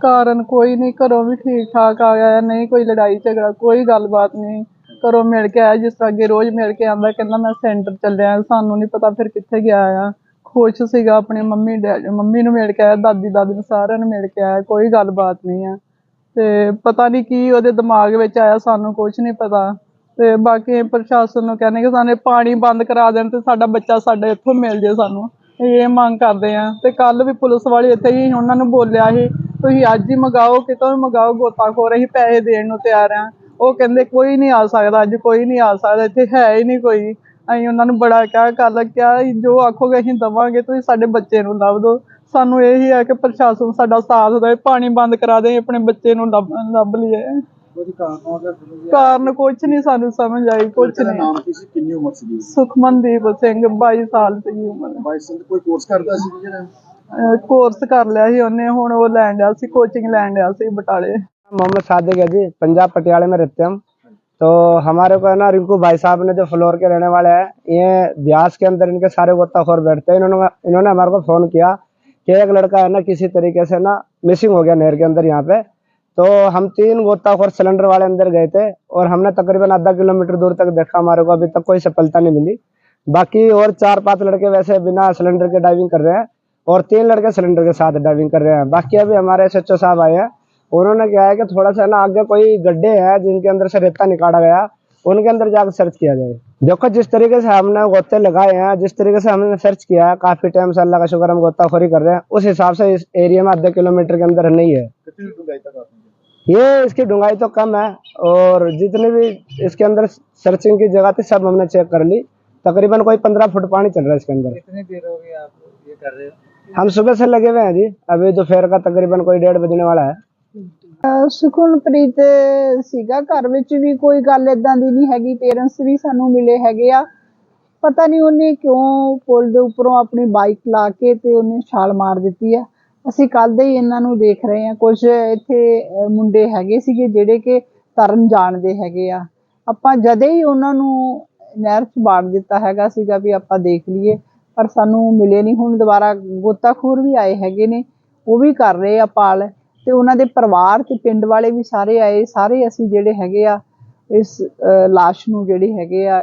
ਕਾਰਨ ਕੋਈ ਨਹੀਂ, ਘਰੋਂ ਵੀ ਠੀਕ ਠਾਕ ਆ ਗਿਆ ਨਹੀਂ, ਕੋਈ ਲੜਾਈ ਝਗੜਾ, ਕੋਈ ਗੱਲਬਾਤ ਨਹੀਂ। ਘਰੋਂ ਮਿਲ ਕੇ ਆਇਆ, ਜਿਸ ਤਰ੍ਹਾਂ ਅੱਗੇ ਰੋਜ਼ ਮਿਲ ਕੇ ਆਂਦਾ, ਕਹਿੰਦਾ ਮੈਂ ਸੈਂਟਰ ਚੱਲਿਆ, ਸਾਨੂੰ ਨਹੀਂ ਪਤਾ ਫਿਰ ਕਿੱਥੇ ਗਿਆ ਆ। ਖੁਸ਼ ਸੀਗਾ ਆਪਣੇ ਮੰਮੀ ਡੈਡੀ ਮੰਮੀ ਨੂੰ ਮਿਲ ਕੇ ਆਇਆ, ਦਾਦੀ ਦਾਦੀ ਨੂੰ ਸਾਰਿਆਂ ਨੂੰ ਮਿਲ ਕੇ ਆਇਆ, ਕੋਈ ਗੱਲਬਾਤ ਨਹੀਂ ਆ। ਤੇ ਪਤਾ ਨਹੀਂ ਕੀ ਉਹਦੇ ਦਿਮਾਗ ਵਿੱਚ ਆਇਆ, ਸਾਨੂੰ ਕੁਝ ਨਹੀਂ ਪਤਾ। ਤੇ ਬਾਕੀ ਪ੍ਰਸ਼ਾਸਨ ਨੂੰ ਕਹਿੰਦੇ ਕਿ ਸਾਨੂੰ ਪਾਣੀ ਬੰਦ ਕਰਾ ਦੇਣ ਤੇ ਸਾਡਾ ਬੱਚਾ ਸਾਡੇ ਇੱਥੋਂ ਮਿਲ ਜੇ ਸਾਨੂੰ। ਇਹ ਮੰਗ ਕਰਦੇ ਆ। ਤੇ ਕੱਲ ਵੀ ਪੁਲਿਸ ਵਾਲੇ ਇੱਥੇ ਹੀ ਉਹਨਾਂ ਨੂੰ ਬੋਲਿਆ ਸੀ ਤੁਸੀਂ ਅੱਜ ਹੀ ਮੰਗਾਓ ਕਿਤੋਂ ਵੀ ਮੰਗਾਓ ਗੋਤਾਖੋਰ ਅਸੀਂ ਪੈਸੇ ਦੇਣ ਨੂੰ ਤਿਆਰ ਆ। ਉਹ ਕਹਿੰਦੇ ਕੋਈ ਨਹੀਂ ਆ ਸਕਦਾ ਅੱਜ ਕੋਈ ਨਹੀਂ ਆ ਸਕਦਾ ਇੱਥੇ ਹੈ ਹੀ ਨਹੀਂ ਕੋਈ। ਅਸੀਂ ਉਹਨਾਂ ਨੂੰ ਬੜਾ ਕਿਹਾ ਕੱਲ ਕਿਹਾ ਜੋ ਆਖੋਗੇ ਅਸੀਂ ਦਵਾਂਗੇ ਤੁਸੀਂ ਸਾਡੇ ਬੱਚੇ ਨੂੰ ਲੱਭ ਦਿਓ। ਸਾਨੂੰ ਇਹੀ ਹੈ ਕਿ ਪ੍ਰਸ਼ਾਸਨ ਸਾਡਾ ਸਾਥ ਦੇਵੇ ਪਾਣੀ ਬੰਦ ਕਰਾ ਦੇ ਆਪਣੇ ਬੱਚੇ ਨੂੰ ਲੱਭ ਲੱਭ ਲਈਏ। ਕਾਰਨ ਕੁਝ ਨਹੀਂ ਸਾਨੂੰ ਸਮਝ ਆਈ ਕੁਝ ਦਾ ਨਹੀਂ। ਨਾਮ ਕੀ ਸੀ? ਕਿੰਨੀ ਉਮਰ ਸੀ ਸੁਖਮਨਦੀਪ ਸਿੰਘ 22 ਸਾਲ ਦੀ ਉਮਰ। ਬਾਈ ਸਿੰਘ ਕੋਈ ਕੋਰਸ ਕਰਦਾ ਸੀ ਜਿਹੜਾ? ਕੋਰਸ ਕਰ ਲਿਆ ਸੀ ਉਹਨੇ ਹੁਣ ਉਹ ਲੈਣ ਡਿਆ ਸੀ ਕੋਚਿੰਗ ਲੈਣ ਡਿਆ ਸੀ ਬਟਾਲੇ मोहम्मद सादिक है जी पंजाब पटियाला में रहते हैं हम तो हमारे को है ना रिंकू भाई साहब ने जो फ्लोर के रहने वाले हैं ये ब्यास के अंदर इनके सारे गोताखोर बैठते हैं इन्होंने इन्होंने हमारे को फोन किया कि एक लड़का है ना किसी तरीके से ना मिसिंग हो गया नहर के अंदर यहाँ पे तो हम तीन गोताखोर सिलेंडर वाले अंदर गए थे और हमने तकरीबन आधा किलोमीटर दूर तक देखा हमारे को अभी तक कोई सफलता नहीं मिली बाकी और चार पांच लड़के वैसे बिना सिलेंडर के डाइविंग कर रहे हैं और तीन लड़के सिलेंडर के साथ डाइविंग कर रहे हैं। बाकी अभी हमारे एस साहब आए हैं। उन्होंने क्या है कि थोड़ा सा ना आगे कोई गड्ढे हैं जिनके अंदर से रेता निकाला गया उनके अंदर जाकर सर्च किया जाए। देखो जिस तरीके से हमने गोते लगाए हैं जिस तरीके से हमने सर्च किया है काफ़ी टाइम से अल्लाह का शुक्र हम गोताखोरी कर रहे हैं उस हिसाब से इस एरिया में आधे किलोमीटर के अंदर नहीं है। ये इसकी डूंगाई तो कम है और जितने भी इसके अंदर सर्चिंग की जगह थी सब हमने चेक कर ली। तकरीबन कोई पंद्रह फुट पानी चल रहा है इसके अंदर। कितनी देर हो गई आप ये कर रहे हो? हम सुबह से लगे हुए हैं जी अभी दोपहर का तकरीबन कोई डेढ़ बजने वाला है ਅਹ ਸੁਖਮਨਪ੍ਰੀਤ ਸੀਗਾ ਘਰ ਵਿੱਚ ਵੀ ਕੋਈ ਗੱਲ ਇਦਾਂ ਦੀ ਨਹੀਂ ਹੈਗੀ ਪੇਰੈਂਟਸ ਵੀ ਸਾਨੂੰ ਮਿਲੇ ਹੈਗੇ ਆ ਪਤਾ ਨਹੀਂ ਉਹਨੇ ਕਿਉਂ ਪੁਲ ਦੇ ਉੱਪਰੋਂ ਆਪਣੀ ਬਾਈਕ ਲਾ ਕੇ ਤੇ ਉਹਨੇ ਛਾਲ ਮਾਰ ਦਿੱਤੀ ਆ ਅਸੀਂ ਕੱਲ ਦੇ ਹੀ ਇਹਨਾਂ ਨੂੰ ਦੇਖ ਰਹੇ ਆ ਕੁਝ ਇੱਥੇ ਅਹ, ਮੁੰਡੇ ਹੈਗੇ ਸੀਗੇ ਜਿਹੜੇ ਕਿ ਤਰਨ ਜਾਣਦੇ ਹੈਗੇ ਆ ਆਪਾਂ ਜਦੇ ਹੀ ਉਹਨਾਂ ਨੂੰ ਨਹਿਰ 'ਚ ਬਾੜ ਦਿੱਤਾ ਹੈਗਾ ਸੀਗਾ ਵੀ ਆਪਾਂ ਦੇਖ ਲਈਏ ਪਰ ਸਾਨੂੰ ਮਿਲੇ ਨਹੀਂ। ਹੁਣ ਦੁਬਾਰਾ ਗੋਤਾਖੋਰ ਵੀ ਆਏ ਹੈਗੇ ਨੇ ਉਹ ਵੀ ਕਰ ਰਹੇ ਆ ਪਾਲ। ਤੇ ਉਹਨਾਂ ਦੇ ਪਰਿਵਾਰ ਤੇ ਪਿੰਡ ਵਾਲੇ ਵੀ ਸਾਰੇ ਆਏ। ਸਾਰੇ ਅਸੀਂ ਜਿਹੜੇ ਹੈਗੇ ਆ ਇਸ ਲਾਸ਼ ਨੂੰ ਜਿਹੜੇ ਹੈਗੇ ਆ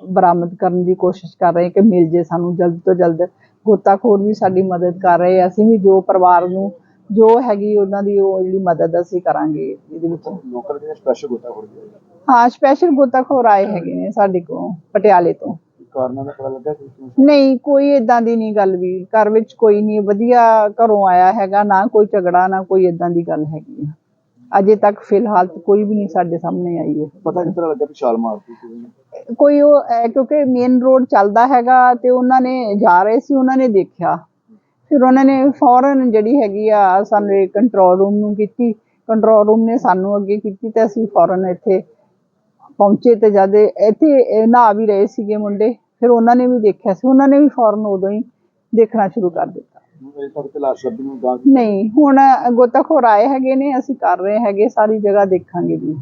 ਬਰਾਮਦ ਕਰਨ ਦੀ ਕੋਸ਼ਿਸ਼ ਕਰ ਰਹੇ ਕਿ ਮਿਲ ਜੇ ਸਾਨੂੰ ਜਲਦ ਤੋਂ ਜਲਦ। ਗੋਤਾਖੋਰ ਵੀ ਸਾਡੀ ਮਦਦ ਕਰ ਰਹੇ ਆ। ਅਸੀਂ ਵੀ ਜੋ ਪਰਿਵਾਰ ਨੂੰ ਜੋ ਹੈਗੀ ਉਹਨਾਂ ਦੀ ਉਹ ਜਿਹੜੀ ਮਦਦ ਅਸੀਂ ਕਰਾਂਗੇ ਇਹਦੇ ਵਿੱਚ। ਲੋਕਲ ਦੇ ਸਪੈਸ਼ਲ ਗਿਆ ਹਾਂ ਸਪੈਸ਼ਲ ਗੋਤਾਖੋਰ ਆਏ ਹੈਗੇ ਨੇ ਸਾਡੇ ਕੋਲ ਪਟਿਆਲੇ ਤੋਂ। ਕਾਰਨਾਂ ਦਾ ਪਤਾ ਲੱਗਾ ਕਿ ਕਿਉਂ ਨਹੀਂ ਕੋਈ ਇਦਾਂ ਦੀ ਨਹੀਂ ਗੱਲ ਵੀ। ਘਰ ਵਿੱਚ ਕੋਈ ਨਹੀਂ ਵਧੀਆ ਘਰੋਂ ਆਇਆ ਹੈਗਾ ਨਾ ਕੋਈ ਝਗੜਾ ਨਾ ਕੋਈ ਇਦਾਂ ਦੀ ਗੱਲ ਹੈਗੀ ਆ। ਅਜੇ ਤੱਕ ਫਿਲਹਾਲ ਤਾਂ ਕੋਈ ਵੀ ਨਹੀਂ ਸਾਡੇ ਸਾਹਮਣੇ ਆਈ ਹੈ। ਪਤਾ ਕਿਸ ਤਰ੍ਹਾਂ ਲੱਗਾ ਕਿ ਛਾਲ ਮਾਰਤੀ ਸੀ ਕੋਈ ਉਹ ਅਹ, ਕਿਉਂਕਿ ਮੇਨ ਰੋਡ ਚੱਲਦਾ ਹੈਗਾ ਤੇ ਉਹਨਾਂ ਨੇ ਜਾ ਰਹੇ ਸੀ ਉਹਨਾਂ ਨੇ ਦੇਖਿਆ। ਫਿਰ ਉਹਨਾਂ ਨੇ ਫੌਰਨ ਜਿਹੜੀ ਹੈਗੀ ਆ ਸਾਨੂੰ ਕੰਟਰੋਲ ਰੂਮ ਨੂੰ ਕੀਤੀ। ਕੰਟਰੋਲ ਰੂਮ ਨੇ ਸਾਨੂੰ ਅੱਗੇ ਕੀਤੀ ਤੇ ਅਸੀਂ ਫੌਰਨ ਇੱਥੇ ਪਹੁੰਚੇ ਤੇ ਜਦ ਇੱਥੇ ਇਹ ਨਹਾ ਵੀ ਰਹੇ ਸੀਗੇ ਮੁੰਡੇ। ਫਿਰ ਉਹਨਾਂ ਨੇ ਵੀ ਦੇਖਿਆ ਸੀ ਉਹਨਾਂ ਨੇ ਵੀ ਫੌਰਨ ਉਦੋਂ ਹੀ ਦੇਖਣਾ ਸ਼ੁਰੂ ਕਰ ਦਿੱਤਾ। ਅਜੇ ਤੱਕ ਤੇ ਲਾਸ਼ ਲੱਭੀ ਨੂੰ ਗਾਂ ਨਹੀਂ ਹੁਣ ਗੋਤਾਖੋਰ ਆਏ ਹੈਗੇ ਨੇ ਅਸੀਂ ਕਰ ਰਹੇ ਹੈਗੇ ਸਾਰੀ ਜਗ੍ਹਾ ਦੇਖਾਂਗੇ ਜੀ।